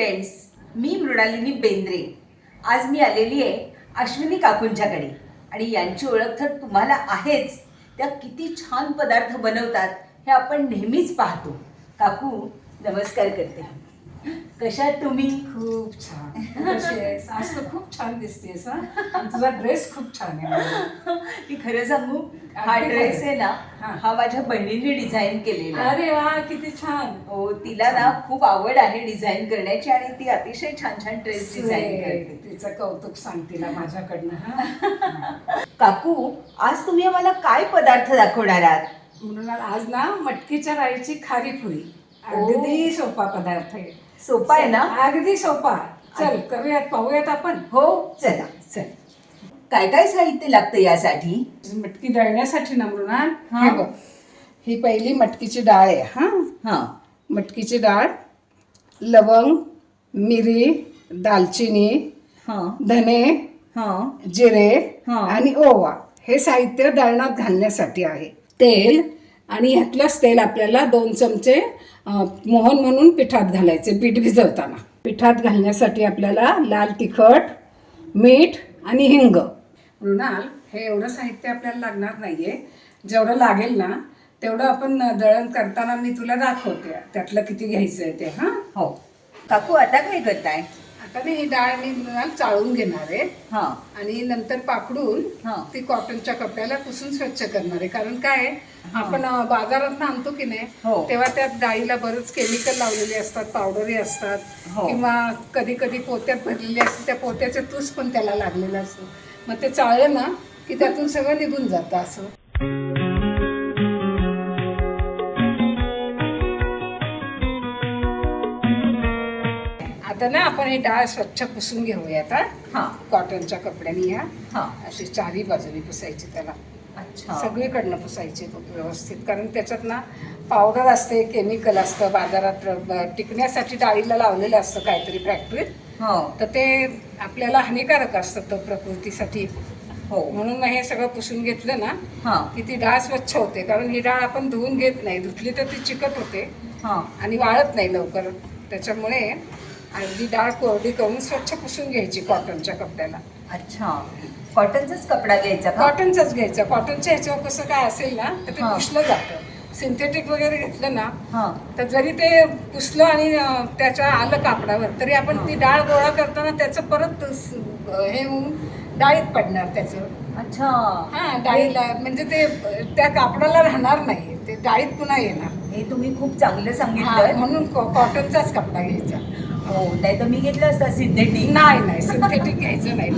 Friends मी मृणालिनी बेंद्रे. आज मी आलेली आहे अश्विनी काकूंच्याकडे आणि यांची ओळख तर तुम्हाला आहेच. त्या किती छान पदार्थ बनवतात हे आपण नेहमीच पाहतो. काकू नमस्कार करते. कशा तुम्ही? खूप छान. तू कशी आहेस आज तर खूप छान दिसतेस हा. आणि तुझा ड्रेस खूप छान आहे. मी खरं सांगू हा अगदी ड्रेस. आहे ना हा. हा माझ्या बहिणीने डिझाईन केलेला आहे. अरे वा किती छान. हो तिला ना खूप आवड आहे डिझाईन करण्याची आणि ती अतिशय छान छान ड्रेस डिझाईन करते. तिचं कौतुक सांग तिला माझ्याकडनं हा. काकू आज तुम्ही आम्हाला काय पदार्थ दाखवणार आहात? म्हणून आज ना मटकीच्या राईची खारी पुरी अगदी सोपा पदार्थ आहे. सोपा आहे ना? अगदी सोपा. चल करूयात पाहूयात आपण. हो चला चल. काय काय साहित्य लागतं यासाठी? मटकी दळण्यासाठी ना मृणाल? हा. हे बघ. ही पहिली मटकीची डाळ आहे हा? हा. मटकीची डाळ लवंग मिरी दालचिनी हा. धने हा. जिरे हा. आणि ओवा हे साहित्य दळणात घालण्यासाठी आहे. तेल? आणि ह्यातलंच तेल आपल्याला दोन चमचे मोहन म्हणून पिठात घालायचे पीठ भिजवताना. पिठात घालण्यासाठी आपल्याला लाल तिखट मीठ आणि हिंग. मृणाल हे एवढं साहित्य आपल्याला लागणार नाही आहे जेवढं लागेल ना तेवढं आपण दळण करताना मी तुला दाखवते. त्यातलं किती घ्यायचं आहे ते हां? हो. काकू आता काय करताय? आता मी ही डाळ मी चाळून घेणार आहे हा आणि नंतर पाकडून हा. ती कॉटनच्या कपड्याला पुसून स्वच्छ करणार आहे कारण काय आहे, आपण अं, बाजारात आणतो की हो. नाही तेव्हा त्यात डाळीला बरंच केमिकल लावलेले असतात पावडरी असतात हो. किंवा कधी कधी पोत्यात भरलेले असते त्या पोत्याचे तूस पण त्याला लागलेलं असतं मग ते चाळलं ना की त्यातून सगळं निघून जातं असं आता ना आपण ही डाळ स्वच्छ पुसून घेऊयात हा. हा. कॉटनच्या कपड्याने या. हा. अशी चारही बाजूनी पुसायची त्याला. अच्छा. सगळीकडनं पुसायची व्यवस्थित कारण त्याच्यात ना पावडर असते केमिकल असतं बाजारात टिकण्यासाठी डाळीला लावलेलं असतं काहीतरी फॅक्टरीत हो. तर ते आपल्याला हानिकारक असतं तो प्रकृतीसाठी. हो. म्हणून मग हे सगळं पुसून घेतलं ना की ती डाळ स्वच्छ होते कारण ही डाळ आपण धुवून घेत नाही. धुतली तर ती चिकट होते आणि वाळत नाही लवकर. त्याच्यामुळे अर्धी डाळ कोरडी करून स्वच्छ पुसून घ्यायची कॉटनच्या कपड्याला. अच्छा. कॉटनचाच कपडा घ्यायचा का? कॉटनचंच घ्यायचं. कॉटनच्या ह्याच्यावर कसं काय असेल ना तर ते हा. पुसलं जातं. सिंथेटिक वगैरे घेतलं ना हा. तर जरी ते पुसलं आणि अं, त्याच्या आलं कापडावर तरी आपण ती डाळ गोळा करताना त्याचं परत स- हे होऊन डाळीत पडणार त्याचं. अच्छा. हा डाळीला म्हणजे ते त्या कापडाला राहणार नाही ते डाळीत पुन्हा येणार. हे तुम्ही खूप चांगलं हा, सांगितलं म्हणून कॉ- कॉटनचाच कपडा घ्यायचा. हो नाही तर मी घेतलं असतं सिंथेटिक नाही नाही सिंथेटिक घ्यायचं नाही.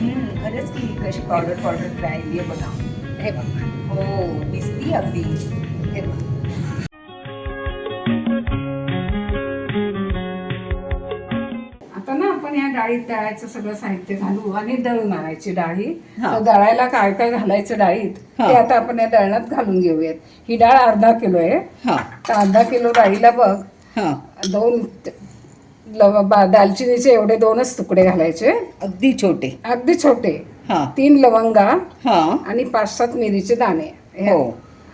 हम्म, खरंच की कशी पावडर पावडर राहिली आहे बघा. हे बघ. हो दिसती अगदी. हे बघ. डाळीत दळायचं सगळं साहित्य घालू आणि दळून आणायची डाळी. हा. तर दळायला काय काय घालायचं डाळीत हा. ते आता आपण या दळणात घालून घेऊयात. ही डाळ अर्धा किलो आहे. हा. तर अर्धा किलो डाळीला बघ. दोन दालचिनीचे एवढे दोनच तुकडे घालायचे. अगदी छोटे. अगदी छोटे. तीन लवंगा आणि पाच सात मिरीचे दाणे. हे.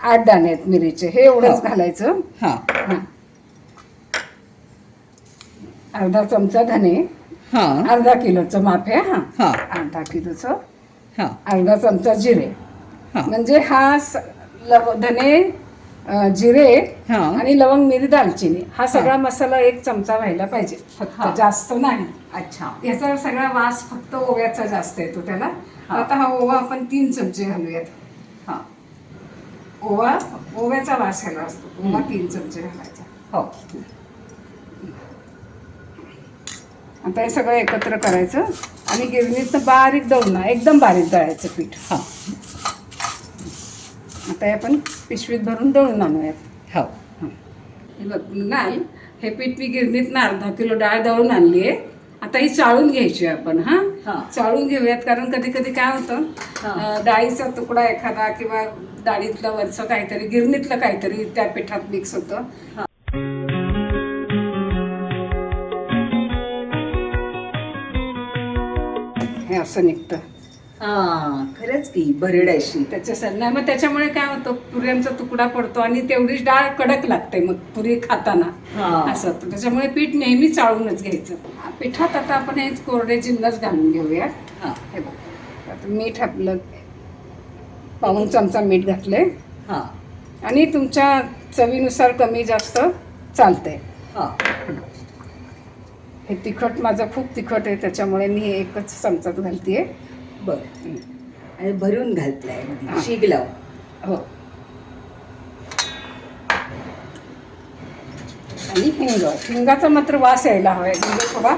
आठ दाणे आहेत मिरीचे. हे एवढंच. घालायचं. अर्धा चमचा धने. हा. अर्धा किलोचं माप आहे हा. हा. अर्धा किलोचं. हा. अर्धा चमचा जिरे. हा. म्हणजे हा स- लव धने अं, जिरे हा. आणि लवंग मिरी दालचिनी हा सगळा मसाला एक चमचा व्हायला पाहिजे. हा. फक्त जास्त नाही. अच्छा. याचा सगळा वास फक्त ओव्याचा जास्त येतो त्याला. हा. आता हा ओवा आपण तीन चमचे घालूयात. हा. ओवा ओव्याचा वास ह्याला असतो. ओवा. तीन चमचे घालायचा. हो. आता हे सगळं एकत्र करायचं आणि गिरणीतनं बारीक दळून एकदम बारीक दळायचं पीठ. हा. आता हे आपण पिशवीत भरून दळून आणूयात. हो. हे. बघ नाल हे पीठ मी गिरणीतनं अर्धा किलो डाळ दळून आणली आहे. आता ही चाळून घ्यायची आपण हा? हा. चाळून घेऊयात कारण कधी कधी काय होतं डाळीचा तुकडा एखादा किंवा डाळीतलं वरचं काहीतरी गिरणीतलं काहीतरी त्या पिठात मिक्स होतं. असं निघतं. हा खरंच की भरड अशी त्याच्यासाठी नाही मग त्याच्यामुळे काय होतं पुऱ्यांचा तुकडा पडतो आणि तेवढीच डाळ कडक लागते मग पुरी खाताना. हा. असं. होतं त्याच्यामुळे पीठ नेहमी चाळूनच घ्यायचं. पिठात आता आपण हे कोरडे जिन्नस घालून घेऊया हा. हे बघ. आता मीठ आपलं पाऊन चमचा मीठ घातले हा. आणि तुमच्या चवीनुसार कमी जास्त चालतंय. हा. हे तिखट माझं खूप तिखट आहे त्याच्यामुळे मी एकच चमचाच घालतेय. बर. आणि भरून घालतलाय अगदी. हा. शिग लाव हो. आणि हिंग. हिंगाचा मात्र वास यायला हवा हिंग थोडा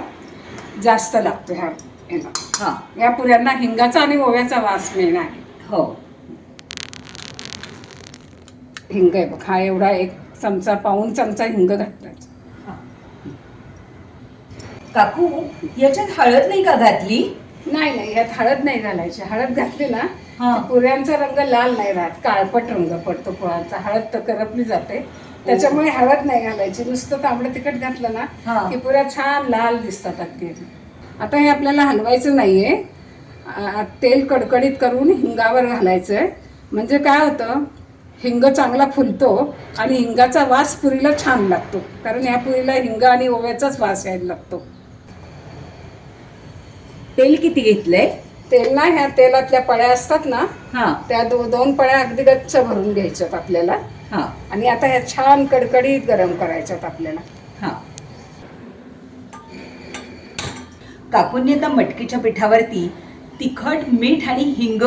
जास्त लागतो ह्या ह्याला हा. या पुऱ्यांना हिंगाचा आणि ओव्याचा वास मेन आहे. हो. हिंग आहे बघ हा एवढा एक चमचा पाऊन चमचा हिंग घातलायचा काकू याच्यात हळद नाही का घातली? नाही नाही यात हळद नाही घालायची. हळद घातली ना हा. पुऱ्यांचा रंग लाल नाही राहत. काळपट रंग पडतो पोळ्यांचा हळद तर करपली जाते. त्याच्यामुळे हळद नाही घालायची. नुसतं तांबडं तिखट घातलं हा. ना की पुऱ्या छान लाल दिसतात अगदी. आता हे आपल्याला हलवायचं नाहीये. आ- तेल कडकडीत करून हिंगावर घालायचंय. म्हणजे काय होतं हिंग चांगला फुलतो आणि हिंगाचा वास पुरीला छान लागतो. कारण ह्या पुरीला हिंग आणि ओव्याचाच वास यायला लागतो. तेल किती घेतलंय? तेल ना ह्या तेलातल्या पळ्या असतात ना हा. त्या दो दोन पळ्या अगदी गच्च भरून घ्यायच्यात आपल्याला. हा. आणि आता ह्या छान कडकडीत गरम करायच्यात आपल्याला. हा. काकूंनी आता मटकीच्या पिठावरती तिखट मीठ आणि हिंग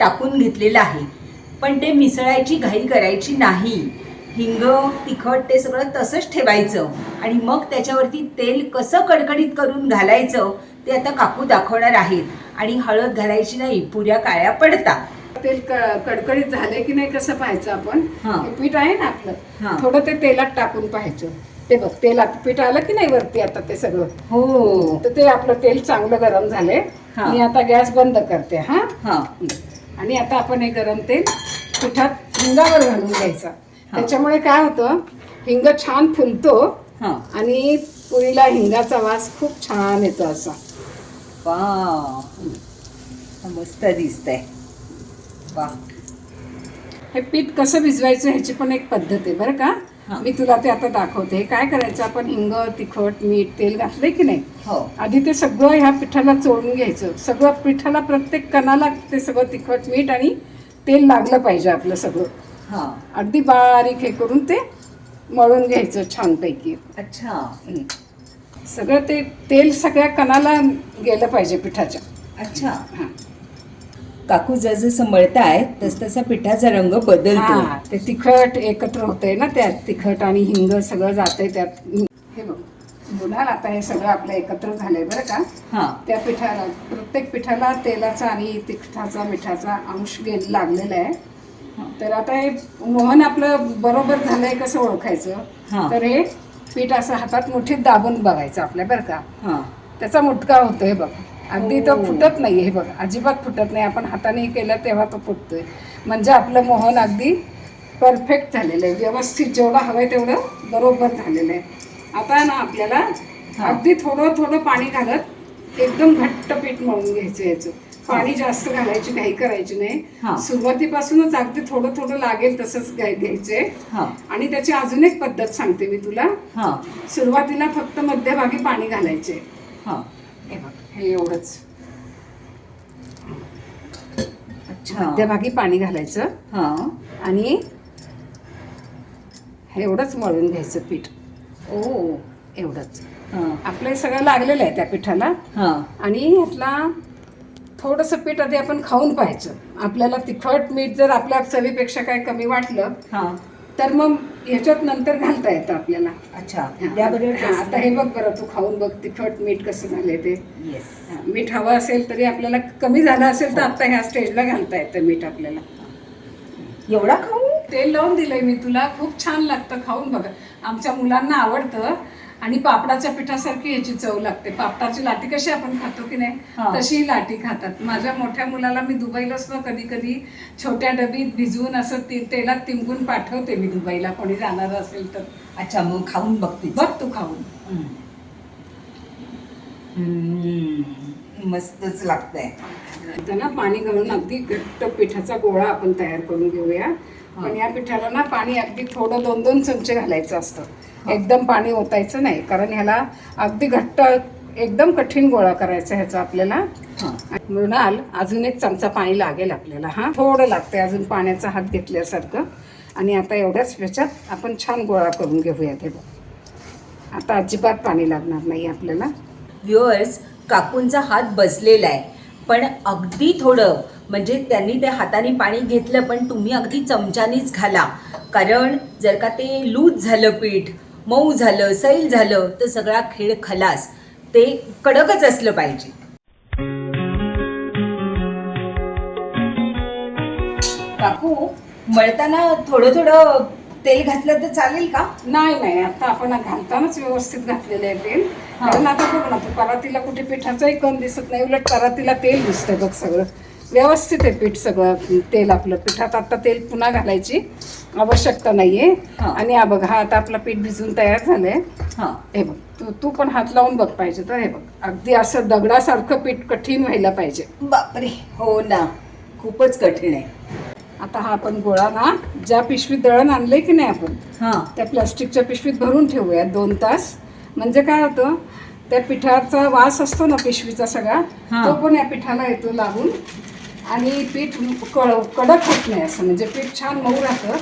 टाकून घेतलेलं आहे. पण ते मिसळायची घाई करायची नाही. हिंग तिखट ते सगळं तसंच ठेवायचं. आणि मग त्याच्यावरती तेल कसं कडकडीत करून घालायचं ते आता काकू दाखवणार आहेत. आणि हळद घालायची नाही पुऱ्या काळ्या पडतात. तेल कडकडीत झाले की नाही कसं पाहायचं आपण? हा. पीठ आहे ना. आपलं? थोडं ते तेलात टाकून पाहायचं. ते बघ तेलात पीठ आलं की नाही वरती आता ते सगळं? हो. तर ते आपलं तेल चांगलं गरम झाले. मी आता गॅस बंद करते हा? आणि आता आपण हे गरम तेल पिठात हिंगावर घालून घ्यायचं. त्याच्यामुळे काय होतं हिंग छान फुलतो आणि पुरीला हिंगाचा वास खूप छान येतो असा. वा मस्त दिसतंय वा हे पीठ कसं भिजवायचं ह्याची पण एक पद्धत आहे बरं का. मी तुला ते आता दाखवते. काय करायचं आपण हिंग तिखट मीठ तेल घातलंय की नाही? हो. आधी ते सगळं ह्या पिठाला चोळून घ्यायचं. सगळं पिठाला प्रत्येक कणाला ते सगळं तिखट मीठ आणि तेल लागलं पाहिजे आपलं सगळं. हां. अगदी बारीक हे करून ते मळून घ्यायचं छानपैकी. अच्छा. सगळं ते तेल सगळ्या कणाला गेलं पाहिजे पिठाच्या. अच्छा. हां. काकू जसजसं मळताय तस तसा पिठाचा रंग बदलतो हा ते तिखट एकत्र होतंय ना त्यात तिखट आणि हिंग सगळं जातंय त्यात. हे बघ गुलाल आता हे सगळं आपलं एकत्र झालंय बरं का? हां. त्या पिठाला प्रत्येक पिठाला तेलाचा आणि तिखटाचा मिठाचा अंश गे लागलेला आहे. तर आता हे मोहन आपलं बरोबर झालंय कसं ओळखायचं? हा. तर हे पीठ असं हातात मुठीत दाबून बघायचं आपल्या बरं का? हां. त्याचा मुटका होतोय बघ. अगदी तो हो. फुटत नाही हे बघ. अजिबात फुटत नाही. आपण हाताने हे केलं तेव्हा तो फुटतोय. म्हणजे आपलं मोहन अगदी परफेक्ट झालेलं आहे. व्यवस्थित जेवढं हवंय तेवढं बरोबर झालेलं आहे. आता ना आपल्याला हा. अगदी थोडं थोडं पाणी घालत एकदम घट्ट पीठ मळून घ्यायचं याचं. पाणी जास्त घालायची घाई करायची हा. नाही सुरुवातीपासूनच अगदी थोडं थोडं लागेल तसंच घाय घ्यायचंय हां. आणि त्याची अजून एक पद्धत सांगते मी तुला. हां. सुरुवातीला फक्त मध्यभागी पाणी घालायचे. हां. हे बघ हे एवढंच. अच्छा. मध्यभागी पाणी घालायचं. हां. आणि हे एवढंच मळून घ्यायचं पीठ. ओ. एवढंच. हां. आपलं हे सगळं लागलेलं आहे त्या पिठाला. हां. आणि ह्यातला थोडंसं पीठ आधी आपण खाऊन पाहायचं. आपल्याला तिखट मीठ जर आपल्या चवीपेक्षा काय कमी वाटलं हां. तर मग ह्याच्यात नंतर घालता येतं आपल्याला. अच्छा. हा, आता हे बघ बरं तू खाऊन बघ तिखट मीठ कसं झालंय ते. येस हा, मीठ हवं असेल तरी आपल्याला कमी झालं असेल तर आता ह्या स्टेजला घालता येतं मीठ आपल्याला. एवढा खाऊ तेल लावून दिलंय मी तुला. खूप छान लागतं खाऊन बघा. आमच्या मुलांना आवडतं. आणि पापडाच्या पिठासारखी याची चव लागते. पापडाची लाटी कशी आपण खातो की. नाही तशी लाटी खातात. माझ्या मोठ्या मुलाला मी दुबईला सुद्धा कधी कधी छोट्या डबीत भिजवून असं तेलात तिंबून पाठवते मी दुबईला. कोणी जाणार असेल तर. अच्छा मग खाऊन बघते बघ तू खाऊन. मस्तच लागतंय. ना पाणी घालून अगदी घट्ट पिठाचा गोळा आपण तयार करून घेऊया. पण या पिठाला ना पाणी अगदी थोडं दोन दोन चमचे घालायचं असतं. एकदम पाणी ओतायचं नाही कारण ह्याला अगदी घट्ट एकदम कठीण गोळा करायचा ह्याचा आपल्याला. हां. मृणाल अजून एक चमचा पाणी लागेल आपल्याला हा. थोडं लागतंय अजून पाण्याचा हात घेतल्यासारखं. आणि आता एवढ्याच ह्याच्यात आपण छान गोळा करून घेऊया ते बघ. आता अजिबात पाणी लागणार नाही आपल्याला. व्ह्युअर्स काकूंचा हात बसलेला आहे. पण अगदी थोडं म्हणजे त्यांनी त्या हाताने पाणी घेतलं पण तुम्ही अगदी चमच्यानीच घाला. कारण जर का ते लूज झालं पीठ मऊ झालं सैल झालं तर सगळा खेळ खलास. ते कडकच असलं पाहिजे. काकू मळताना थोडं थोडं तेल घातलं तर चालेल का? नाही नाही आता आपण घालतानाच व्यवस्थित घातलेले आहे तेल. कारण आता बघ ना तू परातीला कुठे पिठाचाही कण दिसत नाही उलट परातीला तेल दिसतंय बघ सगळं. व्यवस्थित आहे पीठ सगळं तेल आपलं. पिठात आता तेल पुन्हा घालायची आवश्यकता नाहीये. हा. आणि हा बघ हा आता आपलं पीठ भिजून तयार झालंय. हां. हे बघ तू तू पण हात लावून बघ पाहिजे तर हे बघ. अगदी असं दगडासारखं पीठ कठीण व्हायला पाहिजे. बापरे! हो ना. खूपच कठीण आहे. आता हा आपण गोळा ना ज्या पिशवीत दळण आणलंय की नाही आपण हां. त्या प्लास्टिकच्या पिशवीत भरून ठेवूया दोन तास. म्हणजे काय होतं त्या पिठाचा वास असतो ना पिशवीचा सगळा हा. तो पण या पिठाला येतो लागून. आणि पीठ कळ कडक होत नाही असं म्हणजे पीठ छान मऊ राहतं.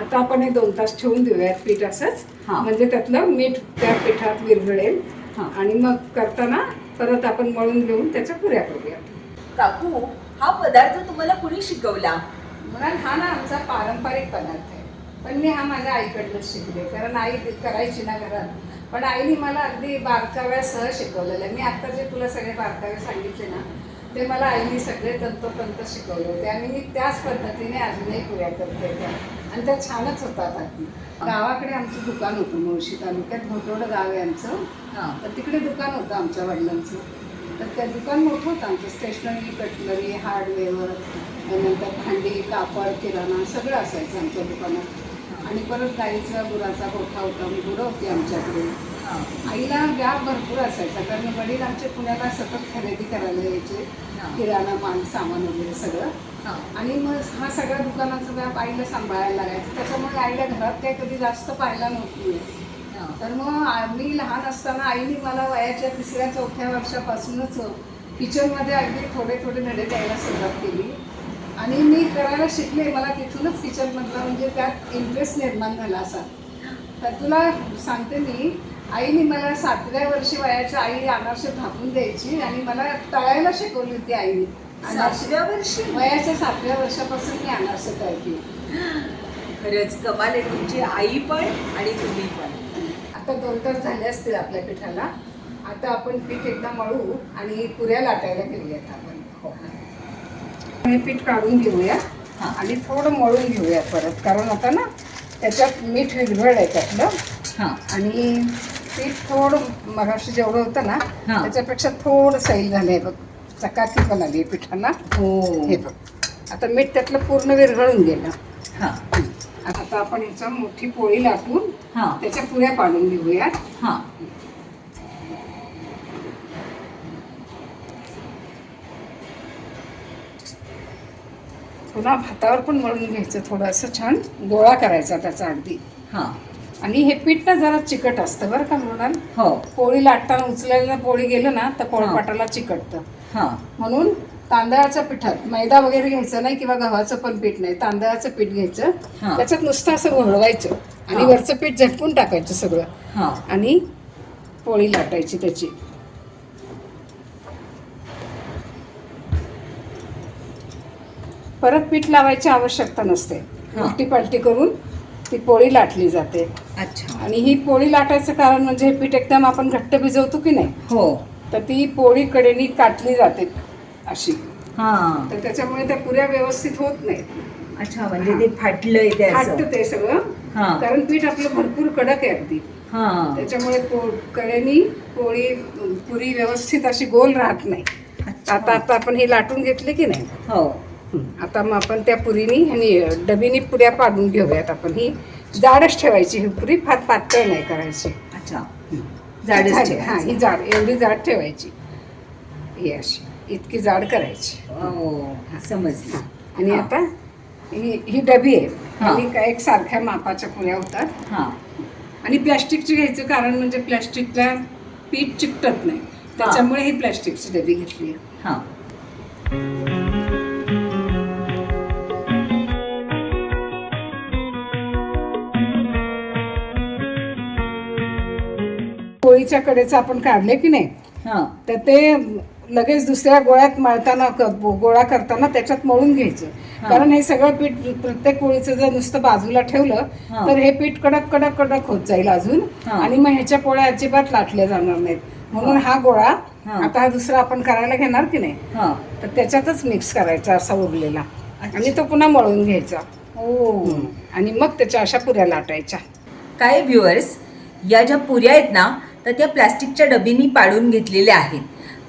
आता आपण हे दोन तास ठेवून देऊयात पीठ असंच. हा. म्हणजे त्यातलं मीठ त्या पिठात विरघळेल. हा. आणि मग करताना परत आपण मळून घेऊन त्याच्या पुऱ्या करूया. काकू हा पदार्थ तुम्हाला कुणी शिकवला? म्हणाल हा ना आमचा पारंपरिक पदार्थ आहे. पण मी हा माझ्या आईकडनंच शिकले. कारण आई ते करायची ना घरात. पण आईने मला अगदी बारकाव्यासह शिकवलेलं आहे. मी आता जे तुला सगळे बारकावे सांगितले ना ते मला आईने सगळे तंतोतंत शिकवले होते. आणि मी त्याच पद्धतीने अजूनही पुऱ्या करते त्या. आणि त्या छानच होतात अगदी. गावाकडे आमचं दुकान होतं मुळशी तालुक्यात घोटवडं गाव आहे आमचं. हां. तर तिकडे दुकान होतं आमच्या वडिलांचं. तर त्या दुकान मोठं होतं आमचं स्टेशनरी कटलरी हार्डवेअर नंतर भांडी कापड किराणा सगळं असायचं आमच्या दुकानात. आणि परत गाईचा गुराचा गोठा होता गुरं होती आमच्याकडे. आईला व्याप भरपूर असायचा कारण वडील आमचे पुण्याला सतत खरेदी करायला यायचे. किराणा माल सामान वगैरे सगळं. आणि मग हा सगळ्या दुकानाचा व्याप आईला सांभाळायला लागायचा. त्याच्यामुळे आईला घरात काही कधी जास्त पाहायला नव्हती तर मग मी लहान असताना आईने मला वयाच्या तिसऱ्या चौथ्या वर्षापासूनच किचनमध्ये अगदी थोडे थोडे धडे द्यायला सुरुवात केली. आणि मी करायला शिकले मला तिथूनच किचनमधला म्हणजे त्यात इंटरेस्ट निर्माण झाला असा. तर तुला सांगते मी आईने मला सातव्या वर्षी वयाच्या आई अनारसे थापून द्यायची आणि मला तळायला शिकवली होती आईने. सातव्या वर्षी? वयाच्या सातव्या वर्षापासून मी अनारसे तळते. खरंच कमाल आहे तुमची आई पण आणि तुम्ही पण. आता दोन तास झाले असतील आपल्या पिठाला. आता आपण पीठ एकदा मळू आणि पुऱ्या लाटायला घेऊयात आपण. हो. हे पीठ काढून घेऊया हा. आणि थोडं मळून घेऊया परत. कारण आता ना त्याच्यात मीठ विरघळ आहे त्यातलं. हां. आणि पीठ थोडं मगाशी जेवढं होतं ना हा. त्याच्यापेक्षा थोडं सैल झालं आहे बघ. चकाकी पण आली पिठाला हो. हे बघ. आता मीठ त्यातलं पूर्ण विरघळून गेलं. हां. आता आपण ह्याचा मोठी पोळी लाटून हां. त्याच्या पुऱ्या पाडून घेऊया हां. पुन्हा भातावर पण मळून घ्यायचं थोडं असं छान. गोळा करायचा त्याचा अगदी. हां. आणि हे पीठ ना जरा चिकट असतं बरं का म्हणाल हो. पोळी लाटताना उचलायला पोळी गेलं ना तर पोळपाटाला चिकटतं. हां. म्हणून तांदळाच्या पिठात मैदा वगैरे घ्यायचा नाही किंवा गव्हाचं पण पीठ नाही तांदळाचं पीठ घ्यायचं. हा. त्याच्यात नुसतं असं घोळवायचं आणि हा. वरचं पीठ झटकून टाकायचं सगळं. हां. आणि पोळी लाटायची त्याची. परत पीठ लावायची आवश्यकता नसते. हा. उलटी पालटी करून ती पोळी लाटली जाते. अच्छा. आणि ही पोळी लाटायचं कारण म्हणजे हे पीठ एकदम आपण घट्ट भिजवतो की नाही? हो. तर ती पोळी कडेनी काटली जाते अशी. हां. तर त्याच्यामुळे त्या पुऱ्या व्यवस्थित होत नाहीत. अच्छा म्हणजे ते फाटलंय ते असं. फाटतं ते सगळं. हां. कारण पीठ आपलं भरपूर कडक आहे अगदी. हां. त्याच्यामुळे पो कडेनी पोळी पुरी व्यवस्थित अशी गोल राहत नाही. अच्छा. आता आता आपण ही लाटून घेतली की नाही? हो. आता मग आपण त्या पुरीनी आणि डबीनी पुऱ्या पाडून घेऊयात आपण. ही जाडच ठेवायची ही पुरी फार पातळ नाही करायची. अच्छा. जाडच हा. ही जाड एवढी जाड ठेवायची. ही अशी इतकी जाड करायची. हो समजलं. आणि. आता ही ही डबी आहे. हा. आणि काय एक सारख्या मापाच्या पुऱ्या होतात. हां. आणि प्लॅस्टिकची घ्यायचं कारण म्हणजे प्लॅस्टिकला पीठ चिकटत नाही. त्याच्यामुळे ही प्लॅस्टिकची डबी घेतली आहे. हां. पोळीच्या कडेचं आपण काढले की नाही? हां. तर ते लगेच दुसऱ्या गोळ्यात मळताना गोळा करताना त्याच्यात मळून घ्यायचं. कारण हे सगळं पीठ प्रत्येक पोळीचं जर नुसतं बाजूला ठेवलं. तर हे पीठ कडक कडक कडक होत जाईल अजून. आणि मग ह्याच्या पोळ्या अजिबात लाटल्या जाणार नाहीत. म्हणून हा. गोळा. आता हा दुसरा आपण करायला घेणार की नाही? तर त्याच्यातच मिक्स करायचा असा उरलेला. आणि तो पुन्हा मळून घ्यायचा. हो आणि मग त्याच्या अशा पुऱ्या लाटायच्या. काय व्ह्युअर्स या ज्या पुऱ्या आहेत ना तर त्या प्लॅस्टिकच्या डबीनी पाडून घेतलेल्या आहेत.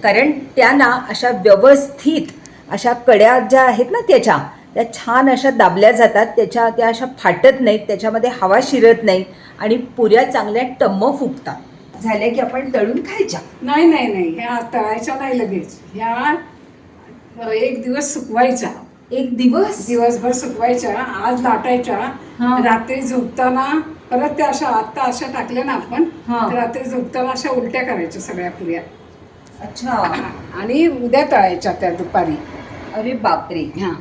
कारण त्या ना अशा व्यवस्थित अशा कड्या ज्या आहेत ना त्याच्या त्या छान अशा दाबल्या जातात त्याच्या त्या अशा फाटत नाहीत त्याच्यामध्ये हवा शिरत नाही आणि पुऱ्या चांगल्या टम्म फुगतात. झाल्या की आपण तळून खायच्या. नाही नाही नाही. ह्या तळायच्या नाही लगेच. ह्या एक दिवस सुकवायच्या. एक दिवस? दिवसभर सुकवायच्या आज लाटायच्या. रात्री झोपताना परत त्या अशा आत्ता अशा टाकल्या ना आपण हा. तर रात्री झोपताना अशा उलट्या करायच्या सगळ्या पुऱ्या. अच्छा. आणि उद्या तळायच्या त्या दुपारी. अरे बापरे. हा.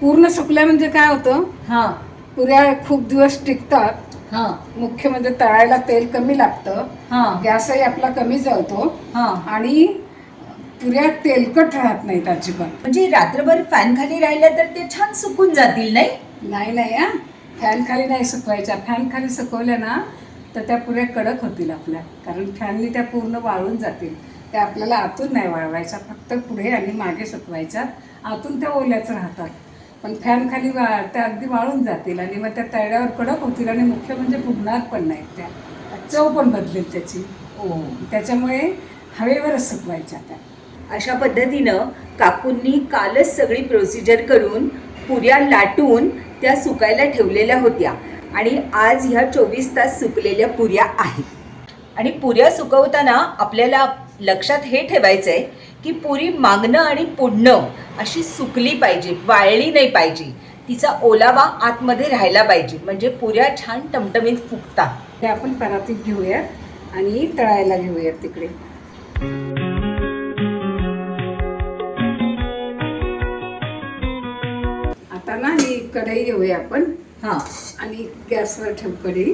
पूर्ण सुकल्या म्हणजे काय होतं? हां. पुऱ्या खूप दिवस टिकतात. हां. मुख्य म्हणजे तळायला तेल कमी लागतं. हां. गॅसही आपला कमी जळतो. हां. आणि पुऱ्या तेलकट राहत नाहीत अजिबात. म्हणजे रात्रभर फॅन खाली राहिल्या तर ते छान सुकून जातील नाही? नाही नाही हा. फॅन खाली नाही सुकवायच्या. फॅन खाली सुकवल्या ना तर त्या पुऱ्या कडक होतील आपल्या. कारण फॅननी त्या पूर्ण वाळून जातील. त्या आपल्याला आतून नाही वाळवायच्या. फक्त पुढे आणि मागे सुकवायच्या. आतून त्या ओल्याच राहतात. पण फॅन खाली वा त्या अगदी वाळून जातील आणि मग त्या तळ्यावर कडक होतील आणि मुख्य म्हणजे फुगणार पण नाहीत त्या. चव पण बदलेल त्याची. हो. त्याच्यामुळे हवेवरच सुकवायच्या त्या. अशा पद्धतीनं काकूंनी कालच सगळी प्रोसिजर करून पुऱ्या लाटून त्या सुकायला ठेवलेल्या होत्या. आणि आज ह्या चोवीस तास सुकलेल्या पुऱ्या आहेत. आणि पुऱ्या सुकवताना आपल्याला लक्षात हे ठेवायचं आहे की पुरी मागणं आणि पुढणं अशी सुकली पाहिजे वाळली नाही पाहिजे. तिचा ओलावा आतमध्ये राहायला पाहिजे. म्हणजे पुऱ्या छान टमटमीत फुकतात हे आपण परातीत घेऊयात आणि तळायला घेऊयात तिकडे. कढई घेऊया आपण. हां. आणि गॅसवर ठेव कढई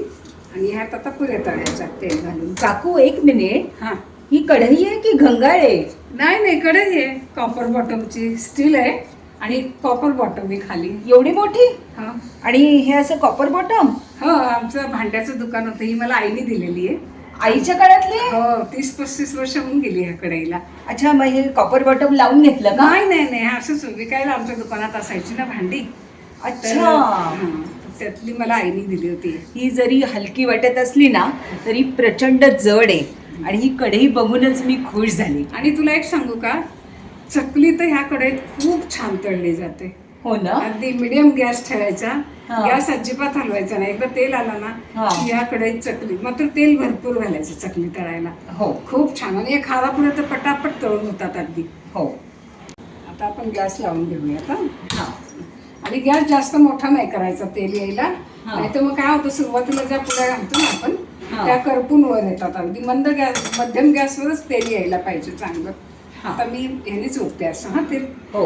आणि ह्यात आता पुऱ्या तळायच्या तेल घालून. काकू एक मिनिट हा. ही कढई आहे की घंगाळ आहे? नाही नाही कढई आहे. कॉपर बॉटमची स्टील आहे. आणि कॉपर बॉटम आहे खाली. एवढी मोठी? हा. आणि हे असं कॉपर बॉटम हो आमचं भांड्याचं दुकान होतं. ही मला आईने दिलेली आहे. आईच्या काळातले हो तीस पस्तीस वर्ष होऊन गेली ह्या कढईला. अच्छा मग हे कॉपर बॉटम लावून घेतलं का? नाही नाही नाही. असंच विकायला आमच्या दुकानात असायची ना भांडी? अच्छा. त्यातली मला आईने दिली होती. ही जरी हलकी वाटत असली ना तरी प्रचंड जड आहे. आणि ही कढई बघूनच मी खुश झाली. आणि तुला एक सांगू का? चकली तर ह्या कढईत खूप छान तळली जाते. हो ना? अगदी मिडियम गॅस ठेवायचा. गॅस अजिबात हलवायचा नाही. एकदा तेल आला ना ह्या कढईत चकली मात्र तेल भरपूर घालायचं चकली तळायला. हो. खूप छान. आणि एक खारापुरे तर पटापट तळून होतात अगदी. हो. आता आपण गॅस लावून घेऊया का हा. आणि गॅस जास्त मोठा नाही करायचा तेल यायला. नाही तर मग काय होतं सुरुवातीला ज्या पुड्या घालतो ना आपण. त्या करपून वर येतात अगदी मंद गॅस मध्यम गॅसवरच तेल यायला पाहिजे चांगलं. आता मी ह्यानेच उठते असं हा तेल हो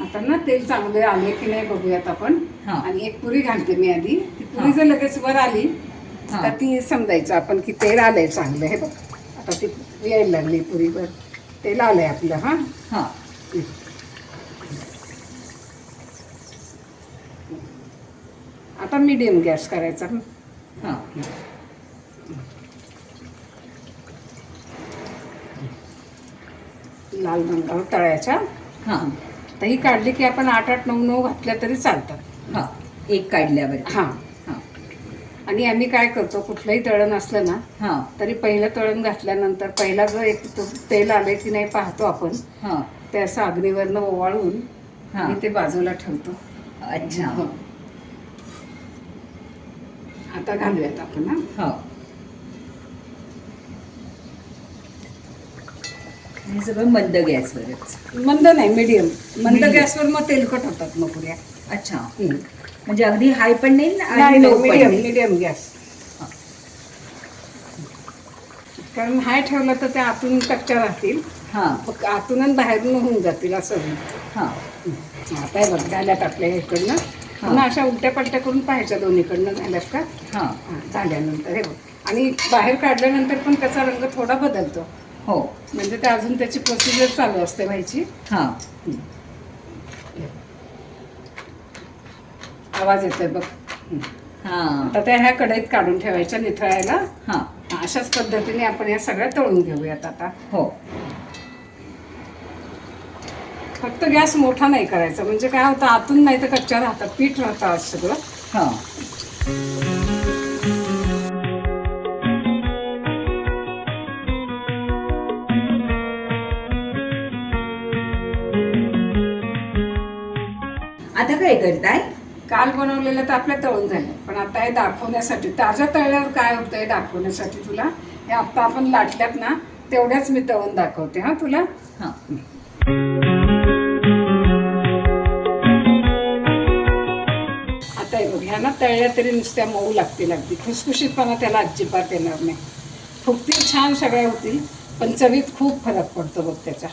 आता ना तेल चांगले आले की नाही बघूयात आपण. आणि एक पुरी घालते मी आधी ती पुरी. जर लगेच वर आली. तर ती समजायचं आपण की तेल आलंय चांगलं हे बघ आता ती यायला लागली पुरीवर. तेल आलंय आपलं हा? हा. आता मीडियम गॅस करायचा. हा. लाल रंगावर तळायच्या हा. तर ही काढली की आपण आठ आठ नऊ नऊ घातल्या तरी चालतात हा. एक काढल्यावर. हा. आणि आम्ही काय करतो कुठलंही तळण असलं ना हा. तरी पहिलं तळण घातल्यानंतर पहिला जो एक तो तेल आले की नाही पाहतो आपण. हा. ते असं अग्नीवरनं ओवाळून हा. ते बाजूला ठेवतो. अच्छा. हो. आता घालूयात आपण हा. हो. हे सगळं मंद गॅसवरच. मंद नाही मीडियम. मंद. गॅसवर मग तेलकट होतात मग पुऱ्या. अच्छा. म्हणजे अगदी हाय पण नाही आणि low पण मीडियम नाही. Medium gas. कारण हाय ठेवलं तर त्या आतून कच्च्या राहतील. हा. मग आतून आणि बाहेरून होऊन जातील असं. होईल. हा. हं. आता हे बघ झाल्यात आपल्या इकडनं. पुन्हा अशा उलट्या पलट्या करून पाहायच्या दोन्हीकडनं झाल्यात का? हा. हां झाल्यानंतर हे बघ. आणि बाहेर काढल्यानंतर पण त्याचा रंग थोडा बदलतो. हो. म्हणजे ते अजून त्याची प्रोसिजर चालू असते व्हायची हा. आवाज येतोय बघ. हं. आता त्या ह्या कढईत काढून ठेवायच्या निथळायला. हा. अशाच पद्धतीने आपण या सगळ्या तळून घेऊयात आता. हो. फक्त गॅस मोठा नाही करायचा. म्हणजे काय होतं आतून नाही तर कच्च्या राहतात पीठ राहतं आज सगळं. हा. आता काय करताय? काल बनवलेलं तर आपल्या तळून झालं. पण आता हे दाखवण्यासाठी ताज्या तळल्यावर काय होतं हे दाखवण्यासाठी तुला हे आता आपण लाटल्यात ना तेवढ्याच मी तळून दाखवते हा तुला. हा. आता हे बघ ह्या ना तळल्या तरी नुसत्या मऊ लागतील अगदी. खुसखुशीतपणा त्याला अजिबात येणार नाही. फुगतील छान सगळ्या होतील पण चवीत खूप फरक पडतो बघ त्याचा.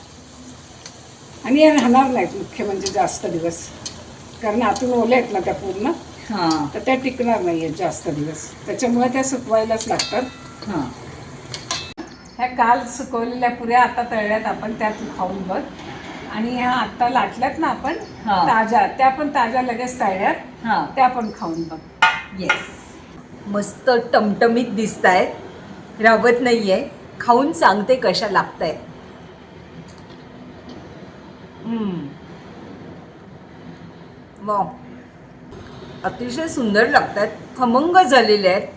आणि हे राहणार नाहीत मुख्य म्हणजे जास्त दिवस. कारण आतून ओले आहेत ना त्या पूर्ण. हा. तर त्या टिकणार नाही आहेत जास्त दिवस. त्याच्यामुळे त्या सुकवायलाच लागतात. हा. ह्या काल सुकवलेल्या पुऱ्या आता तळल्यात आपण त्या तू खाऊन बघ. आणि ह्या आता लाटल्यात ना आपण. ताज्या. त्या पण ताज्या लगेच तळल्यात. हा. त्या पण खाऊन बघ. येस मस्त टमटमीत दिसत आहेत रावत नाहीये. खाऊन सांगते कशा लागत आहेत वा अतिशय सुंदर लागतात खमंग झालेले आहेत.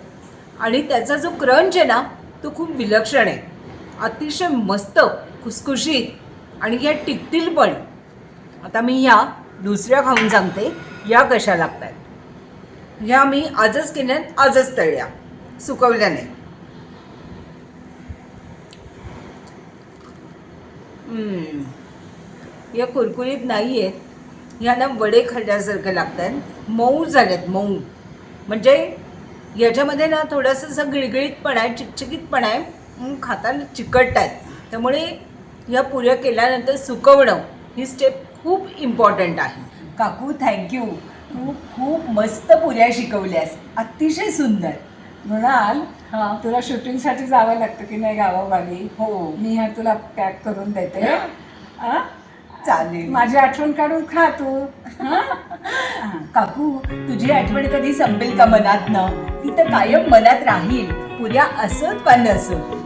आणि त्याचा जो क्रंच आहे ना तो खूप विलक्षण आहे. अतिशय मस्त खुसखुशीत आणि ह्या टिकतील पण. आता मी ह्या दुसऱ्या खाऊन सांगते या कशा लागतात ह्या मी आजच केल्या आजच तळल्या. सुकवल्या नाही या कुरकुरीत नाही आहेत ह्या ना वडे खाल्ल्यासारखं लागतात मऊ झालेत मऊ. म्हणजे याच्यामध्ये ना थोडंसं असं गिळगिळीतपणा आहे चिकचिकीतपणा आहे. खाताना चिकट आहेत. त्यामुळे ह्या पुऱ्या केल्यानंतर सुकवणं ही स्टेप खूप इम्पॉर्टंट आहे. काकू थँक्यू तू खूप मस्त पुऱ्या शिकवल्यास. अतिशय सुंदर. म्हणाल हां. तुला शूटिंगसाठी जावं लागतं की नाही गावोगावी हो मी ह्या तुला पॅक करून देते. आ? चालेल. माझी आठवण काढून खा तू. हा? काकू तुझी आठवण कधी संपेल का मनात ना ती तर कायम मनात राहील. पुऱ्या असोत का नसोत